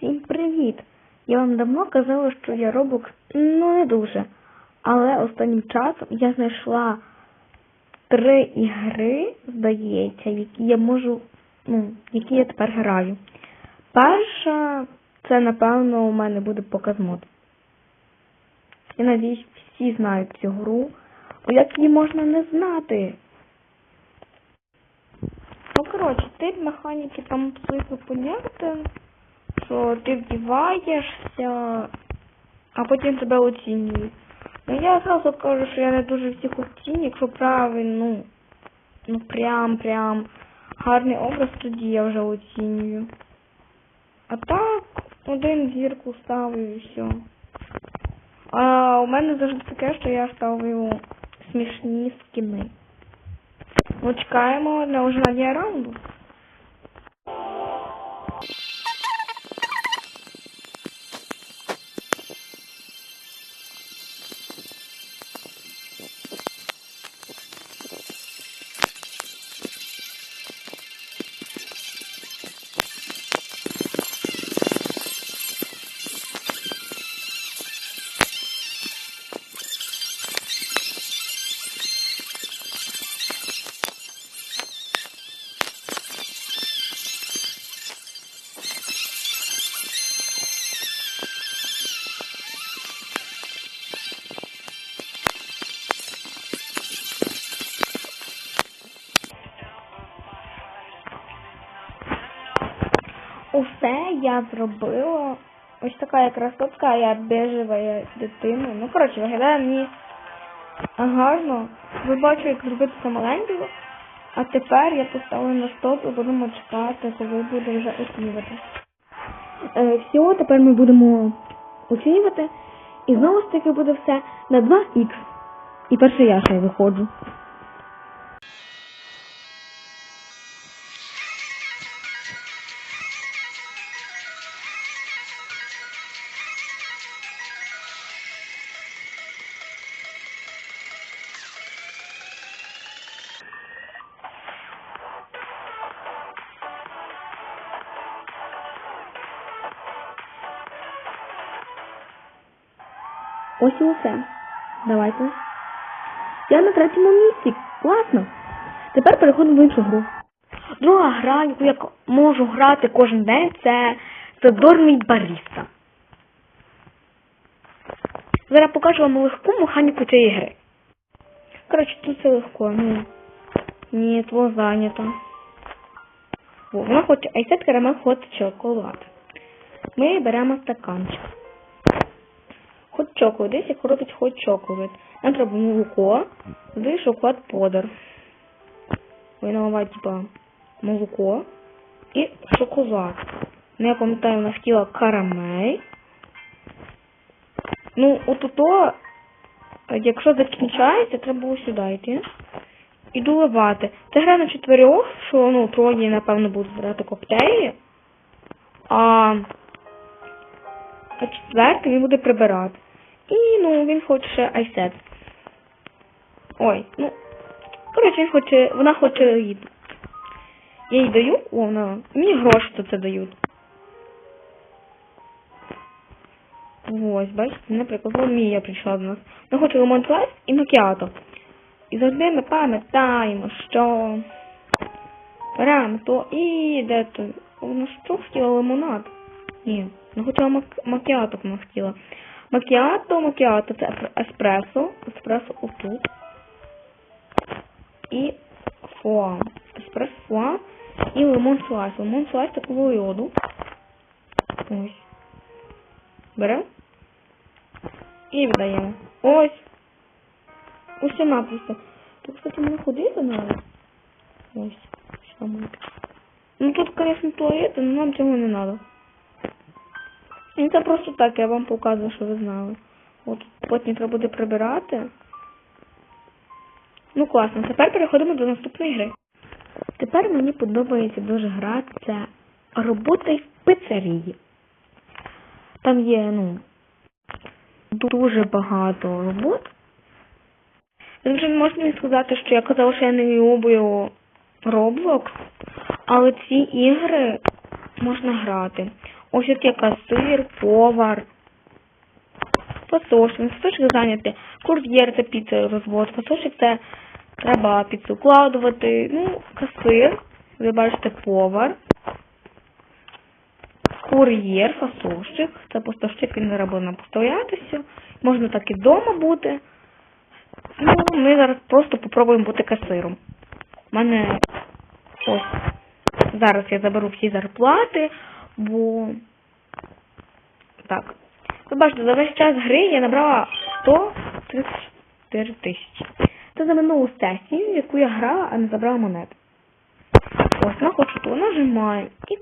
Всім привіт! Я вам давно казала, що я Roblox ну не дуже. Але останнім часом я знайшла три ігри, здається, які я можу, ну, які я тепер граю. Перша, це напевно у мене буде показ мод. Я надіюсь, всі знають цю гру. Бо як її можна не знати? Ну, коротше, ти механіки там свої поняття, що ти вдіваєшся, а потім тебе оцінюють. Ну я зразу кажу, що я не дуже всіх оцінюю, якщо правильно, ну, ну прям прям гарний образ, тоді я вже оцінюю. А так, один зірку ставлю і все. А у мене завжди таке, що я ставлю смішні скини. Ну, чекаємо на ожидання раунду. Усе я зробила. Ось така я красотка, я бежева я дитина. Ну, коротше, виглядає мені гарно. Ви бачите, як зробити це маленького. А тепер я поставлю на стоп і будемо чекати, коли буде вже оцінювати. Е, всього тепер ми будемо оцінювати. І знову ж таки буде все на 2х. І перше я ще виходжу. Ось і усе. Давайте. Я на третьому місці. Класно. Тепер переходимо в іншу гру. Друга гра, яку я можу грати кожен день, це Задорний Баріста. Зараз покажу вам легку механіку цієї гри. Коротше, тут все легко. Ну. Ні, твого зайнято. Вона хоче айсет карамель хот шоколад. Ми беремо стаканчик. Хот чоколад, десь як робить хот чоколад. Нам треба молоко, туди шоколад подар. Ви наливаєте, типа, молоко і шоколад. Ну, я пам'ятаю, вона хотіла карамель. Ну, от то, якщо закінчається, треба було сюди йти. І доливати. Це гра на чотирьох, що ну, троє, напевно, будуть брати коктейлі. А, а четвертий він буде прибирати. І ну він хоче айсет. Ой, ну. Коротше, він хоче. Вона хоче їду. Я їй даю, о, вона. Мені гроші за це дають. Ось, бачите, наприклад, вон Мія прийшла до нас. Вона хоче лимон клас і макіато. І завжди ми пам'ятаємо, що беремо то і де то. Вона що хотіла лимонад? Ні, не хотіла мак- макіато вона хотіла. Макіато, макіато це ес- еспресо. Еспресо отут. І фуа. Еспресо фуа. І лимон слайс. Лимон слайс такого йоду. Ось. Беремо. І віддаємо. Ось. Усе напросто. Тут, кстати, мені ходити надо. Ось. Ну тут, конечно, туалет, но нам цього не надо. І це просто так, я вам показую, що ви знали. От потім треба буде прибирати. Ну класно, тепер переходимо до наступної гри. Тепер мені подобається дуже грати це робота в пиццерії. Там є, ну, дуже багато робот. Ви вже не можете мені сказати, що я казала, що я не люблю Roblox, але ці ігри можна грати. Ось тут є касир, повар. Фасошник, фасошник зайняти. Кур'єр це піца розвод. Фасошник це треба піцу укладувати. Ну, касир, ви бачите, повар. Кур'єр, фасовщик. Це поставщик, він не робить постоятися. Можна так і вдома бути. Ну, ми зараз просто попробуємо бути касиром. У мене ось зараз я заберу всі зарплати, бо так. Ви бачите, за весь час гри я набрала 134 тисячі. Це за минулу сесію, яку я грала, а не забрала монет. Ось, на хочу ту нажимаю. І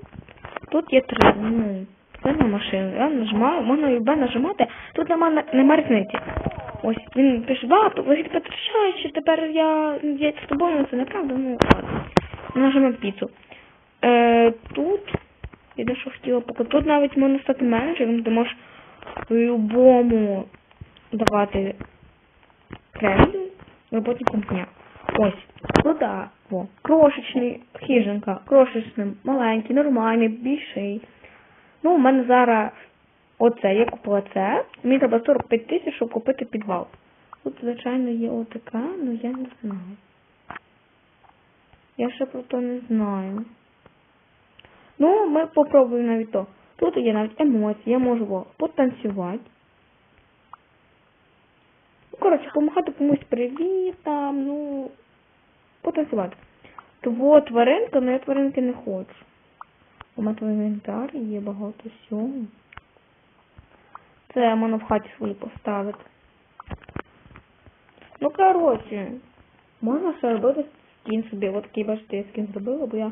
тут є три. Ну, це на машину. Я нажимаю, можна любе нажимати. Тут нема, нема різниці. Ось він пише, да, вихід потрачаючи, тепер я, я з тобою, ну, це неправда, ну ладно. Нажимаємо піцу. Е, тут, я що хотіла показати, тут навіть можна стати менеджером, ти можеш любому давати кредит роботникам дня. Ось, туди, о, крошечний, хижинка, крошечний, маленький, нормальний, більший. Ну, у мене зараз оце, я купила це. Мені треба 45 тисяч, щоб купити підвал. Тут, звичайно, є отака, але я не знаю. Я ще про то не знаю. Ну, ми попробуємо навіть то. Тут є навіть емоції, я можу потанцювати. Ну, коротше, помахати комусь привіт, там, ну, потанцювати. Тво тваринка, але я тваринки не хочу. У мене в інвентарі є багато всього. Це можна в хаті свої поставити. Ну, коротше, можна ще робити скін собі. От такий, бачите, я скін зробила, бо я.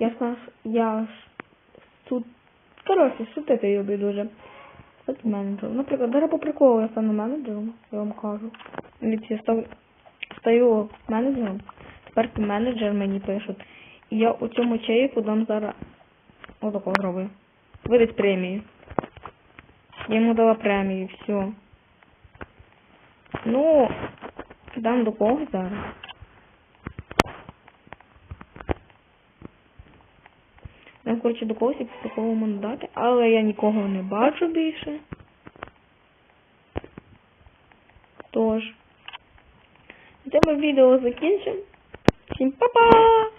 Я ж. Я ж тут. Коротше, шутити люблю дуже. От менеджер. Наприклад, даже по приколу я стану менеджером, я вам кажу. Дивіться, я став, стаю менеджером. Тепер менеджер мені пишуть. І я у цьому чеку дам зараз. Отако зроблю. Видать премію. Я йому дала премію, все. Ну, дам до кого зараз. Дам, коротше, до когось, до кого можна дати, але я нікого не бачу більше. Тож, на цьому відео закінчимо. Всім па-па!